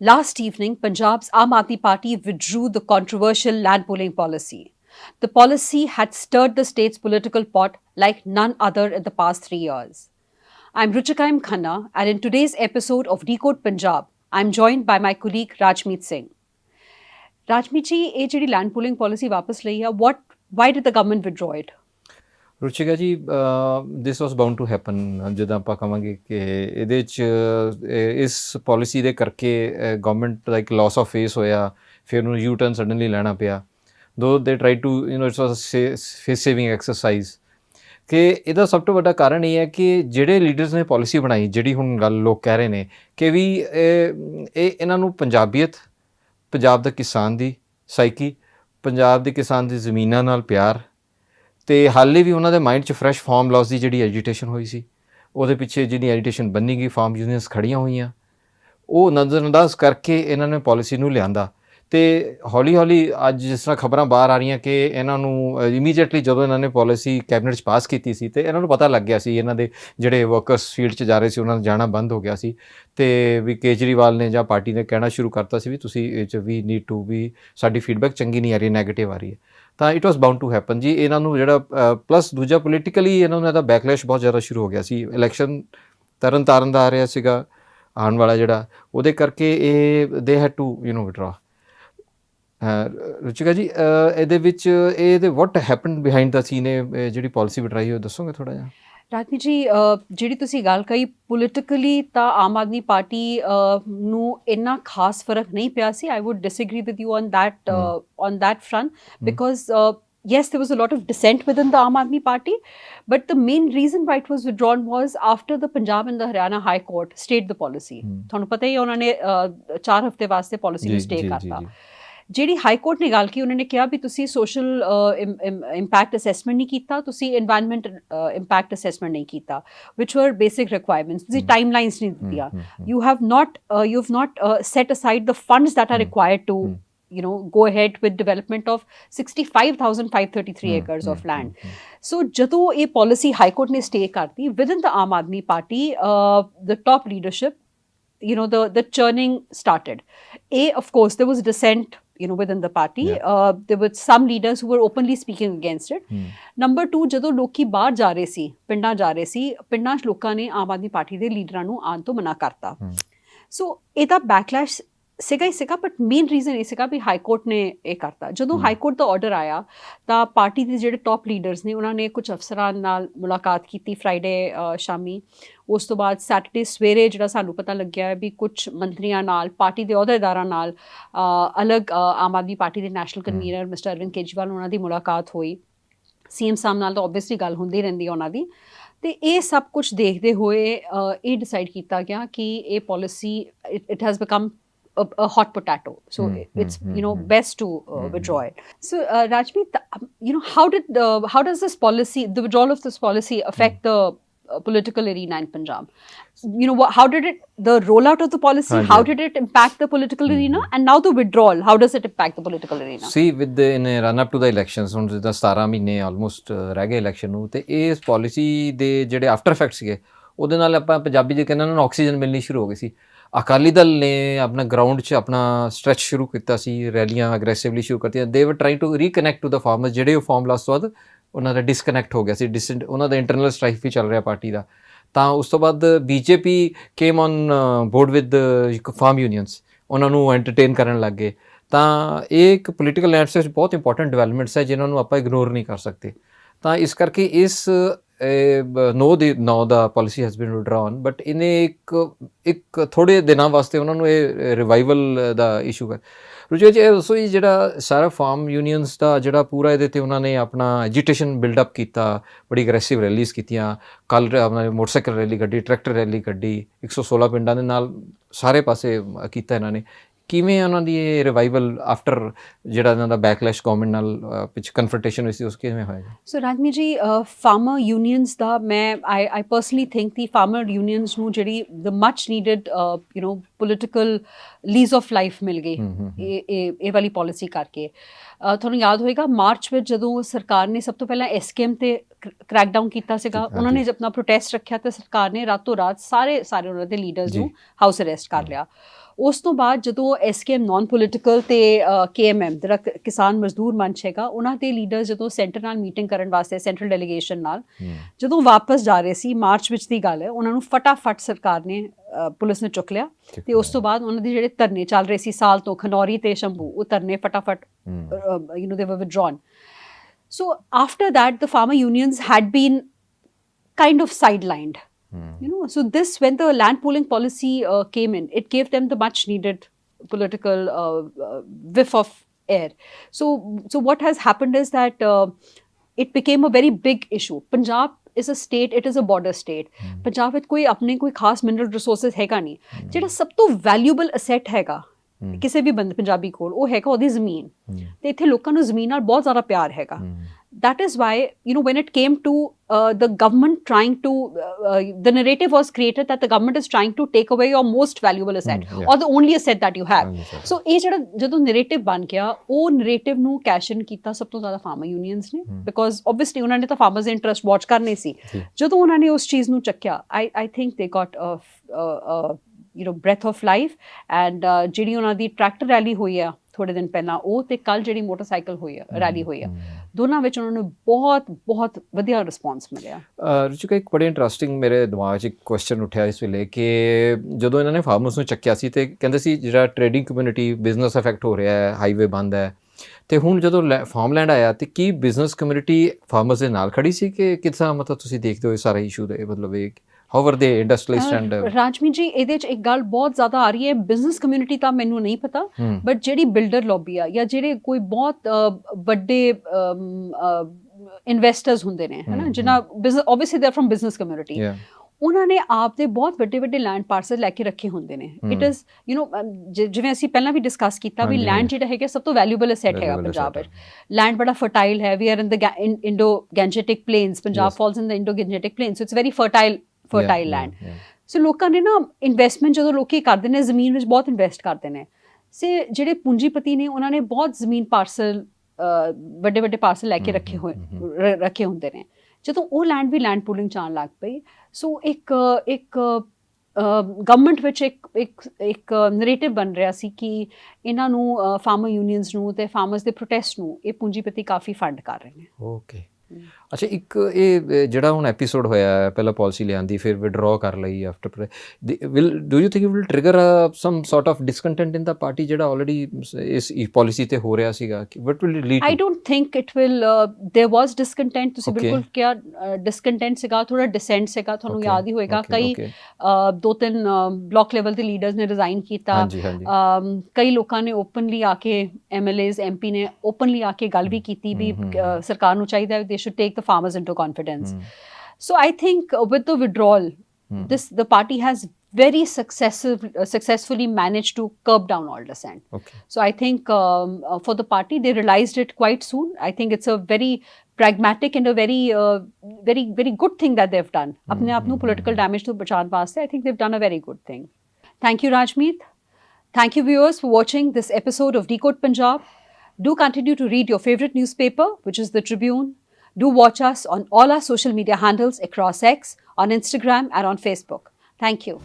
Last evening, Punjab's Aam Aadmi Party withdrew the controversial land pooling policy. The policy had stirred the state's political pot like none other in the past three years. I'm Ruchika M. Khanna, and in today's episode of Decode Punjab, I'm joined by my colleague Rajmeet Singh. Rajmeet ji, ਇਹ ਜਿਹੜੀ land pooling policy ਵਾਪਸ ਲਈ ਆ what why did the government withdraw it? Ruchika ji this was bound to happen ਜਦੋਂ ਆਪਾਂ ਕਹਾਂਗੇ ਕਿ ਇਹਦੇ ਚ ਇਸ ਪਾਲਿਸੀ ਦੇ ਕਰਕੇ ਗਵਰਨਮੈਂਟ ਦਾ ਇੱਕ ਲਾਸ ਆਫ ਫੇਸ ਹੋਇਆ, ਫਿਰ ਉਹਨੂੰ ਯੂ ਟਰਨ ਸਡਨਲੀ ਲੈਣਾ ਪਿਆ। Though they try to you know it's was face saving exercise ਕਿ ਇਹਦਾ ਸਭ ਤੋਂ ਵੱਡਾ ਕਾਰਨ ਇਹ ਹੈ ਕਿ ਜਿਹੜੇ ਲੀਡਰਸ ਨੇ ਪਾਲਿਸੀ ਬਣਾਈ, ਜਿਹੜੀ ਹੁਣ ਗੱਲ ਲੋਕ ਕਹਿ ਰਹੇ ਨੇ, ਕਿ ਵੀ ਇਹ ਇਹ ਇਹਨਾਂ ਨੂੰ ਪੰਜਾਬੀਅਤ, ਪੰਜਾਬ ਦਾ ਕਿਸਾਨ ਦੀ ਸਾਈਕੀ ਪੰਜਾਬ ਦੇ ਕਿਸਾਨ ਦੀ ਜ਼ਮੀਨਾਂ ਨਾਲ ਪਿਆਰ ਤੇ ਹਾਲੇ ਵੀ ਉਹਨਾਂ ਦੇ ਮਾਈਂਡ 'ਚ ਫਰੈਸ਼ ਫਾਰਮ ਲਾਸ ਦੀ ਜਿਹੜੀ ਐਜੀਟੇਸ਼ਨ ਹੋਈ ਸੀ, ਉਹਦੇ ਪਿੱਛੇ ਜਿਹੜੀ ਐਜੀਟੇਸ਼ਨ ਬੰਨੀ ਗਈ ਫਾਰਮ ਯੂਨੀਅਨਸ ਖੜੀਆਂ ਹੋਈਆਂ, ਉਹ ਨਜ਼ਰਅੰਦਾਜ਼ ਕਰਕੇ ਇਹਨਾਂ ਨੇ ਪਾਲਿਸੀ ਨੂੰ ਲਿਆਂਦਾ। ਤੇ ਹੌਲੀ ਹੌਲੀ ਅੱਜ ਜਿਸ ਤਰ੍ਹਾਂ ਖਬਰਾਂ ਬਾਹਰ ਆ ਰਹੀਆਂ ਕਿ ਇਹਨਾਂ ਨੂੰ ਇਮੀਡੀਏਟਲੀ ਜਦੋਂ ਇਹਨਾਂ ਨੇ ਪਾਲਿਸੀ ਕੈਬਨਿਟ 'ਚ ਪਾਸ ਕੀਤੀ ਸੀ ਤੇ ਇਹਨਾਂ ਨੂੰ ਪਤਾ ਲੱਗ ਗਿਆ ਸੀ, ਇਹਨਾਂ ਦੇ ਜਿਹੜੇ ਵਰਕਰਸ ਫੀਲਡ 'ਚ ਜਾ ਰਹੇ ਸੀ, ਉਹਨਾਂ ਨੂੰ ਜਾਣਾ ਬੰਦ ਹੋ ਗਿਆ ਸੀ ਤੇ ਵੀ ਕੇਜਰੀਵਾਲ ਨੇ ਜਾਂ ਪਾਰਟੀ ਨੇ ਕਹਿਣਾ ਸ਼ੁਰੂ ਕਰਤਾ ਸੀ ਵੀ ਤੁਸੀਂ ਇਹ 'ਚ ਵੀ ਨੀਡ ਟੂ ਵੀ ਸਾਡੀ ਫੀਡਬੈਕ ਚੰਗੀ ਨਹੀਂ ਆ ਰਹੀ ਨੈਗੇਟਿਵ ਆ ਰਹੀ ਹੈ। ਤਾਂ it was bound to happen ਜੀ, ਇਹਨਾਂ ਨੂੰ ਜਿਹੜਾ ਪਲੱਸ ਦੂਜਾ ਪੋਲੀਟੀਕਲੀ ਇਹਨਾਂ ਨੂੰ ਇਹਦਾ ਬੈਕਲੈਸ਼ ਬਹੁਤ ਜ਼ਿਆਦਾ ਸ਼ੁਰੂ ਹੋ ਗਿਆ ਸੀ। ਇਲੈਕਸ਼ਨ ਤਰਨ ਤਾਰਨ ਦਾ ਆ ਰਿਹਾ ਸੀਗਾ ਆਉਣ ਵਾਲਾ ਜਿਹੜਾ, ਉਹਦੇ ਕਰਕੇ ਇਹ they had to you know withdraw Ruchika ji ਇਹਦੇ ਵਿੱਚ ਇਹ ਦੇ what happened behind the scene ਇਹ ਜਿਹੜੀ ਪਾਲਿਸੀ ਵਿਡਰਾਈ ਉਹ ਦੱਸੋਗੇ ਥੋੜਾ ਜਿਹਾ ਰਾਜਨੀਤ ਜੀ ਜਿਹੜੀ ਤੁਸੀਂ ਗੱਲ ਕਹੀ ਪੋਲਿਟਿਕਲੀ ਤਾਂ ਆਮ ਆਦਮੀ ਪਾਰਟੀ ਨੂੰ ਇੰਨਾ ਖਾਸ ਫ਼ਰਕ ਨਹੀਂ ਪਿਆ ਸੀ I would disagree with you on that on front because uh, yes there was a lot of dissent within the aam aadmi party but the main reason why it was withdrawn was after the punjab and the haryana high court stayed the policy ਤੁਹਾਨੂੰ ਪਤਾ ਹੀ ਹੈ ਉਹਨਾਂ ਨੇ 4 ਹਫ਼ਤੇ ਵਾਸਤੇ policy ਨੂੰ stay ਕਰਤਾ ਜਿਹੜੀ ਹਾਈ ਕੋਰਟ ਨੇ ਗੱਲ ਕੀ ਉਹਨਾਂ ਨੇ ਕਿਹਾ ਵੀ ਤੁਸੀਂ ਸੋਸ਼ਲ ਇੰਪੈਕਟ ਅਸੈਸਮੈਂਟ ਨਹੀਂ ਕੀਤਾ ਤੁਸੀਂ এনवायरमेंट ਇੰਪੈਕਟ ਅਸੈਸਮੈਂਟ ਨਹੀਂ ਕੀਤਾ which were basic requirements ਤੁਸੀਂ ਟਾਈਮਲਾਈਨਸ ਨਹੀਂ ਦਿੱਤੀਆਂ you have not uh, you have not uh, set aside the funds that are required to you know go ahead with development of 65533 acres of land so ਜਦੋਂ ਇਹ policy high court ਨੇ stay ਕਰਤੀ within the ਆਮ ਆਦਮੀ ਪਾਰਟੀ the top leadership you know the the churning started a of course there was dissent you know within the party uh, there were some leaders who were openly speaking against it number 2 ਜਦੋਂ ਲੋਕੀ ਬਾਹਰ ਜਾ ਰਹੇ ਸੀ ਪਿੰਡਾਂ ਜਾ ਰਹੇ ਸੀ ਪਿੰਡਾਂ 'ਚ ਲੋਕਾਂ ਨੇ ਆਮ ਆਦਮੀ ਪਾਰਟੀ ਦੇ ਲੀਡਰਾਂ ਨੂੰ ਆਉਣ ਤੋਂ ਮਨਾ ਕਰਤਾ ਸੋ ਇਹਦਾ ਬੈਕਲੈਸ਼ ਸੀਗਾ ਹੀ ਸੀਗਾ ਬਟ ਮੇਨ ਰੀਜ਼ਨ ਇਹ ਸੀਗਾ ਵੀ ਹਾਈ ਕੋਰਟ ਨੇ ਇਹ ਕਰਤਾ। ਜਦੋਂ ਹਾਈ ਕੋਰਟ ਦਾ ਆਰਡਰ ਆਇਆ ਤਾਂ ਪਾਰਟੀ ਦੇ ਜਿਹੜੇ ਟਾਪ ਲੀਡਰਸ ਨੇ ਉਹਨਾਂ ਨੇ ਕੁਝ ਅਫਸਰਾਂ ਨਾਲ ਮੁਲਾਕਾਤ ਕੀਤੀ ਫਰਾਈਡੇ ਸ਼ਾਮੀ। ਉਸ ਤੋਂ ਬਾਅਦ ਸੈਟਰਡੇ ਸਵੇਰੇ ਜਿਹੜਾ ਸਾਨੂੰ ਪਤਾ ਲੱਗਿਆ ਵੀ ਕੁਝ ਮੰਤਰੀਆਂ ਨਾਲ ਪਾਰਟੀ ਦੇ ਅਹੁਦੇਦਾਰਾਂ ਨਾਲ ਅਲੱਗ ਆਮ ਆਦਮੀ ਪਾਰਟੀ ਦੇ national convener mister Arvind Kejriwal ਉਹਨਾਂ ਦੀ ਮੁਲਾਕਾਤ ਹੋਈ। ਸੀਐਮ ਸਾਹਿਬ ਨਾਲ ਤਾਂ ਆਬਵੀਅਸਲੀ ਗੱਲ ਹੁੰਦੀ ਰਹਿੰਦੀ ਉਹਨਾਂ ਦੀ। ਤੇ ਇਹ ਸਭ ਕੁਝ ਦੇਖਦੇ ਹੋਏ ਇਹ ਡਿਸਾਈਡ ਕੀਤਾ ਗਿਆ ਕਿ ਇਹ policy it has become a, a hot potato so it's you know best to uh, withdraw it so uh, rajmeet um, you know how did uh, how does this policy the withdrawal of this policy affect the uh, political arena in punjab you know what, how did it the rollout of the policy ਹਾਂਜੀ, how ਹਾਂਜੀ। did it impact the political arena and now the withdrawal how does it impact the political arena C within run up to the elections ਹੁਣ ਜਿੱਦਾਂ 17 ਮਹੀਨੇ almost ਰਹਿ ਗਏ election ਨੂੰ ਤੇ ਇਸ ਪਾਲਿਸੀ ਦੇ ਜਿਹੜੇ ਆਫਟਰ ਇਫੈਕਟ ਸੀਗੇ ਉਹਦੇ ਨਾਲ ਆਪਾਂ ਪੰਜਾਬੀ ਦੇ ਕਹਿੰਦੇ ਨੂੰ ਆਕਸੀਜਨ ਮਿਲਣੀ ਸ਼ੁਰੂ ਹੋ ਗਈ ਸੀ ਅਕਾਲੀ ਦਲ ਨੇ ਆਪਣਾ ਗਰਾਊਂਡ 'ਚ ਆਪਣਾ ਸਟ੍ਰੈਚ ਸ਼ੁਰੂ ਕੀਤਾ ਸੀ, ਰੈਲੀਆਂ ਅਗਰੈਸਿਵਲੀ ਸ਼ੁਰੂ ਕਰਤੀਆਂ। They were trying to reconnect to the farmers ਜਿਹੜੇ ਉਹ ਫਾਰਮ ਲਾਸਟ ਤੋਂ ਬਾਅਦ ਉਹਨਾਂ ਦਾ ਡਿਸਕਨੈਕਟ ਹੋ ਗਿਆ ਸੀ ਡਿਸੈਂਟ ਉਹਨਾਂ ਦਾ ਇੰਟਰਨਲ ਸਟ੍ਰਾਈਕ ਵੀ ਚੱਲ ਰਿਹਾ ਪਾਰਟੀ ਦਾ। ਤਾਂ ਉਸ ਤੋਂ ਬਾਅਦ BJP came on board with farm unions ਉਹਨਾਂ ਨੂੰ ਐਂਟਰਟੇਨ ਕਰਨ ਲੱਗ ਗਏ। ਤਾਂ ਇਹ ਇੱਕ ਪੋਲੀਟੀਕਲ ਲੈਂਡਸਕੇਪ 'ਚ ਬਹੁਤ ਇੰਪੋਰਟੈਂਟ ਡਿਵੈਲਪਮੈਂਟਸ ਹੈ, ਜਿਨ੍ਹਾਂ ਨੂੰ ਆਪਾਂ ਇਗਨੋਰ ਨਹੀਂ ਕਰ ਸਕਦੇ। ਤਾਂ ਇਸ ਕਰਕੇ ਇਸ no the, no the policy has been withdrawn but ਇਹਨੇ ਇੱਕ ਇੱਕ ਥੋੜੇ ਦਿਨਾਂ ਵਾਸਤੇ ਉਹਨਾਂ ਨੂੰ ਇਹ ਰਿਵਾਈਵਲ ਦਾ ਇਸ਼ੂ ਹੈ। ਰੁਜੇ ਜੀ, ਇਹ ਦੱਸੋ ਜੀ, ਜਿਹੜਾ ਸਾਰਾ ਫਾਰਮ ਯੂਨੀਅਨਸ ਦਾ ਜਿਹੜਾ ਪੂਰਾ ਇਹਦੇ ਤੇ ਉਹਨਾਂ ਨੇ ਆਪਣਾ ਐਜੀਟੇਸ਼ਨ ਬਿਲਡ ਅਪ ਕੀਤਾ, ਬੜੀ ਅਗਰੈਸਿਵ ਰੈਲੀਜ਼ ਕੀਤੀਆਂ, ਕੱਲ ਆਪਣਾ ਮੋਟਰਸਾਈਕਲ ਰੈਲੀ ਕੱਢੀ, ਟਰੈਕਟਰ ਰੈਲੀ ਕੱਢੀ 116 ਪਿੰਡਾਂ ਦੇ ਨਾਲ ਸਾਰੇ ਪਾਸੇ ਕੀਤਾ ਇਹਨਾਂ ਨੇ। ਕਿਵੇਂ ਉਹਨਾਂ ਦੀ ਇਹ ਰਿਵਾਈਵਲ ਆਫਟਰ ਜਿਹੜਾ ਇਹਨਾਂ ਦਾ ਬੈਕਲੈਸ਼ ਗਵਰਨਮੈਂਟ ਨਾਲ ਪਿੱਛੇ ਕਨਫਰੰਟੇਸ਼ਨ ਹੋਈ ਸੀ ਉਸ ਕਿਵੇਂ ਹੋਏਗਾ ਸੋ ਰਾਜਮੀ ਜੀ ਫਾਰਮਰ ਯੂਨੀਅਨਸ ਦਾ ਮੈਂ I I personally think the farmer unions ਨੂੰ ਜਿਹੜੀ the much needed you know political lease of life ਮਿਲ ਗਈ। ਇਹ ਇਹ ਇਹ ਵਾਲੀ ਪਾਲਿਸੀ ਕਰਕੇ। ਤੁਹਾਨੂੰ ਯਾਦ ਹੋਏਗਾ ਮਾਰਚ ਵਿੱਚ ਜਦੋਂ ਸਰਕਾਰ ਨੇ ਸਭ ਤੋਂ ਪਹਿਲਾਂ ਐਸਕੇਐਮ ਤੇ ਕ੍ਰੈਕਡਾਊਨ ਕੀਤਾ ਸੀਗਾ ਉਹਨਾਂ ਨੇ ਆਪਣਾ ਪ੍ਰੋਟੈਸਟ ਰੱਖਿਆ ਤੇ ਸਰਕਾਰ ਨੇ ਰਾਤੋਂ ਰਾਤ ਸਾਰੇ ਸਾਰੇ ਉਹਨਾਂ ਦੇ ਲੀਡਰਸ। ਨੂੰ ਹਾਊਸ ਅਰੈਸਟ ਕਰ ਲਿਆ। ਉਸ ਤੋਂ ਬਾਅਦ ਜਦੋਂ ਐਸਕੇਐਮ ਨਾਨ ਪੋਲੀਟੀਕਲ ਤੇ ਕੇਐਮਐਮ ਜਿਹੜਾ ਕਿਸਾਨ ਮਜ਼ਦੂਰ ਮੰਚ ਹੈਗਾ ਉਹਨਾਂ ਦੇ ਲੀਡਰ ਜਦੋਂ ਸੈਂਟਰ ਨਾਲ ਮੀਟਿੰਗ ਕਰਨ ਵਾਸਤੇ ਸੈਂਟਰਲ ਡੈਲੀਗੇਸ਼ਨ ਨਾਲ ਜਦੋਂ ਵਾਪਸ ਜਾ ਰਹੇ ਸੀ ਮਾਰਚ ਵਿੱਚ ਦੀ ਗੱਲ ਹੈ ਉਹਨਾਂ ਨੂੰ ਫਟਾਫਟ ਸਰਕਾਰ ਨੇ ਪੁਲਿਸ ਨੇ ਚੁੱਕ ਲਿਆ ਤੇ ਉਸ ਤੋਂ ਬਾਅਦ ਉਹਨਾਂ ਦੇ ਜਿਹੜੇ ਧਰਨੇ ਚੱਲ ਰਹੇ ਸੀ ਸਾਲ ਤੋਂ ਖਨੌਰੀ ਤੇ ਸ਼ੰਭੂ ਉਹ ਧਰਨੇ ਫਟਾਫਟ ਹੂੰ। you know they were withdrawn. So after that the farmer unions had been kind of ਹੂੰ you know so this when the land pooling policy uh, came in it gave them the much needed political uh, uh, whiff of air so so what has happened is that uh, it became a very big issue punjab is a state it is a border state Punjab ਵਿੱਚ ਕੋਈ ਆਪਣੇ ਕੋਈ ਖਾਸ mineral resources ਹੈਗਾ ਨਹੀਂ ਜਿਹੜਾ ਸਭ ਤੋਂ ਵੈਲਿਊਬਲ ਅਸੈਟ ਹੈਗਾ। ਕਿਸੇ ਵੀ ਬੰਦੇ ਪੰਜਾਬੀ ਕੋਲ ਉਹ ਹੈਗਾ ਉਹਦੀ ਜ਼ਮੀਨ ਤੇ ਇੱਥੇ ਲੋਕਾਂ ਨੂੰ ਜ਼ਮੀਨ ਨਾਲ ਬਹੁਤ ਜ਼ਿਆਦਾ ਪਿਆਰ ਹੈਗਾ that is why you know when it came to uh, the government trying to uh, uh, the narrative was created that the government is trying to take away your most valuable asset Hmm, yeah. or the only asset that you have ਹਾਂਜੀ sir. ਸੋ ਇਹ ਜਿਹੜਾ ਜਦੋਂ narrative ਬਣ ਗਿਆ ਉਹ narrative ਨੂੰ cash ਇਨ ਕੀਤਾ ਸਭ ਤੋਂ ਜ਼ਿਆਦਾ ਫਾਰਮਰ ਯੂਨੀਅਨਸ ਨੇ Hmm. ਬਿਕੋਜ਼ ਆਬਵੀਅਸਲੀ ਉਹਨਾਂ ਨੇ ਤਾਂ ਫਾਰਮਰਸ ਦੇ ਇੰਟਰਸਟ ਵਾਚ ਕਰਨੇ ਸੀ ਜੀ। ਜਦੋਂ ਉਹਨਾਂ ਨੇ ਉਸ ਚੀਜ਼ ਨੂੰ ਚੱਕਿਆ I I think they got you new breath of life and ਜਿਹੜੀ ਉਹਨਾਂ ਦੀ ਟਰੈਕਟਰ ਰੈਲੀ ਹੋਈ ਆ ਥੋੜੇ ਦਿਨ ਪਹਿਲਾਂ ਉਹ ਤੇ ਕੱਲ ਜਿਹੜੀ ਮੋਟਰਸਾਈਕਲ ਹੋਈ ਆ ਰੈਲੀ ਹੋਈ ਆ ਦੋਨਾਂ ਵਿੱਚ ਉਹਨਾਂ ਨੂੰ ਬਹੁਤ ਬਹੁਤ ਵਧੀਆ ਰਿਸਪੌਂਸ ਮਿਲਿਆ। ਰੁਚਿਕਾ ਇੱਕ ਬੜੇ ਇੰਟਰਸਟਿੰਗ ਮੇਰੇ ਦਿਮਾਗ 'ਚ ਇੱਕ ਕੁਐਸਚਨ ਉੱਠਿਆ ਇਸ ਵੇਲੇ ਕਿ ਜਦੋਂ ਇਹਨਾਂ ਨੇ ਫਾਰਮਰਸ ਨੂੰ ਚੱਕਿਆ ਸੀ ਤੇ ਕਹਿੰਦੇ ਸੀ ਜਿਹੜਾ ਟ੍ਰੇਡਿੰਗ ਕਮਿਊਨਿਟੀ ਬਿਜ਼ਨਸ ਅਫੈਕਟ ਹੋ ਰਿਹਾ ਹੈ ਹਾਈਵੇ ਬੰਦ ਹੈ ਤੇ ਹੁਣ ਜਦੋਂ ਫਾਰਮਲੈਂਡ ਆਇਆ ਤੇ ਕੀ ਬਿਜ਼ਨਸ ਕਮਿਊਨਿਟੀ ਫਾਰਮਰਸ ਦੇ ਨਾਲ ਖੜੀ ਸੀ ਕਿ ਕਿੱਦਾਂ ਮਤਲਬ ਤੁਸੀਂ ਦੇਖਦੇ ਹੋ ਇਹ ਸਾਰਾ ਇਸ਼ੂ ਦੇ ਮਤਲਬ ਇਹ ਹਾਊ ਵਰ ਦੇ ਇੰਡਸਟਰੀਅਲਿਸਟ ਐਂਡ ਰਾਜਮੀ ਜੀ ਇਹਦੇ ਚ ਇੱਕ ਗੱਲ ਬਹੁਤ ਜ਼ਿਆਦਾ ਆ ਰਹੀ ਹੈ। ਬਿਜ਼ਨਸ ਕਮਿਊਨਿਟੀ ਤਾਂ ਮੈਨੂੰ ਨਹੀਂ ਪਤਾ ਬਟ ਜਿਹੜੀ ਬਿਲਡਰ ਲੌਬੀ ਆ ਜਾਂ ਜਿਹੜੇ ਕੋਈ ਬਹੁਤ ਵੱਡੇ ਇਨਵੈਸਟਰਸ ਹੁੰਦੇ ਨੇ ਹਨਾ ਜਿਨ੍ਹਾਂ ਬਿਜ਼ਨਸ ਆਬਵੀਅਸਲੀ ਦੇ ਫਰਮ ਬਿਜ਼ਨਸ ਕਮਿਊਨਿਟੀ ਉਹਨਾਂ ਨੇ ਆਪ ਦੇ ਬਹੁਤ ਵੱਡੇ ਵੱਡੇ ਲੈਂਡ ਪਾਰਸਲ ਲੈ ਕੇ ਰੱਖੇ ਹੁੰਦੇ ਨੇ। ਇਟ। ਇਜ਼ ਯੂ نو ਜਿਵੇਂ ਅਸੀਂ ਪਹਿਲਾਂ ਵੀ ਡਿਸਕਸ ਕੀਤਾ ਵੀ ਲੈਂਡ। ਜਿਹੜਾ ਹੈਗਾ ਸਭ ਤੋਂ ਵੈਲਿਊਬਲ ਅਸੈਟ ਹੈਗਾ ਪੰਜਾਬ ਵਿੱਚ। ਲੈਂਡ ਬੜਾ ਫਰਟਾਈਲ ਹੈ। We are in the Indo Gangetic plains Punjab. Falls in the Indo Gangetic plains it's very fertile fertile land. So ਲੋਕਾਂ ਨੇ ਨਾ ਇਨਵੈਸਟਮੈਂਟ ਜਦੋਂ ਲੋਕੀ ਕਰਦੇ ਨੇ ਜ਼ਮੀਨ ਵਿੱਚ ਬਹੁਤ ਇਨਵੈਸਟ ਕਰਦੇ ਨੇ। ਸੇ ਜਿਹੜੇ ਪੂੰਜੀਪਤੀ ਨੇ ਉਹਨਾਂ ਨੇ ਬਹੁਤ ਜ਼ਮੀਨ ਪਾਰਸਲ ਵੱਡੇ ਵੱਡੇ ਪਾਰਸਲ ਲੈ ਕੇ ਰੱਖੇ ਹੋਏ ਰੱਖੇ ਹੁੰਦੇ ਨੇ। ਜਦੋਂ ਉਹ ਲੈਂਡ ਵੀ ਲੈਂਡ ਪੂਲਿੰਗ ਚ ਆਉਣ ਲੱਗ ਪਈ ਸੋ ਇੱਕ ਇੱਕ ਗਵਰਨਮੈਂਟ ਵਿੱਚ ਇੱਕ ਇੱਕ ਇੱਕ ਨੈਰੇਟਿਵ ਬਣ ਰਿਹਾ ਸੀ ਕਿ ਇਹਨਾਂ ਨੂੰ ਫਾਰਮਰ ਯੂਨੀਅਨਸ ਨੂੰ ਤੇ ਫਾਰਮਰਸ ਦੇ ਪ੍ਰੋਟੈਸਟ ਨੂੰ ਇਹ ਪੂੰਜੀਪਤੀ ਕਾਫੀ ਫੰਡ ਕਰ ਰਹੇ ਨੇ। ਓਕੇ ਅੱਛਾ ਇੱਕ ਇਹ ਜਿਹੜਾ ਹੁਣ ਐਪੀਸੋਡ ਹੋਇਆ ਹੈ, ਪਹਿਲਾਂ ਪਾਲਿਸੀ ਲਿਆਂਦੀ ਫਿਰ ਵਿਡਰਾਅ ਕਰ ਲਈ after will do you think it will trigger some sort of discontent in the party ਜਿਹੜਾ ਆਲਰੇਡੀ ਇਸ ਪਾਲਿਸੀ ਤੇ ਹੋ ਰਿਹਾ ਸੀਗਾ? What will lead don't think it will. Uh, there was discontent. ਤੁਸੀਂ. ਬਿਲਕੁਲ ਕਿਹਾ ਡਿਸਕੰਟੈਂਟ ਸੀਗਾ ਥੋੜਾ ਡਿਸੈਂਟ ਸੀਗਾ ਤੁਹਾਨੂੰ ਯਾਦ ਹੀ ਹੋਏਗਾ। ਕਈ ਦੋ ਤਿੰਨ ਬਲਾਕ ਲੈਵਲ ਦੇ ਲੀਡਰਸ ਨੇ ਰਿਜ਼ਾਈਨ ਕੀਤਾ। ਕਈ ਲੋਕਾਂ ਨੇ ਓਪਨਲੀ ਆ ਕੇ ਐਮਐਲਏਜ਼ ਐਮਪੀ ਨੇ ਓਪਨਲੀ ਆ ਕੇ ਗੱਲ ਵੀ ਕੀਤੀ ਵੀ ਸਰਕਾਰ ਨੂੰ ਚਾਹੀਦਾ ਹੈ they should take the farmers into confidence. Mm. So I think with the withdrawal, mm. this the party has very successive, uh, successfully managed to curb down all dissent. Okay. So I think um, uh, for the party, they realized it quite soon. I think it's a very pragmatic and a very, uh, very, very good thing that they've done. Mm-hmm. Political hmm. damage to bachan waste, I think they've done a very good thing. Thank you, Rajmeet. Thank you, viewers, for watching this episode of Decode Punjab. Do continue to read your favorite newspaper, which is the Tribune, do watch us on all our social media handles across X, on Instagram, and on Facebook. Thank you.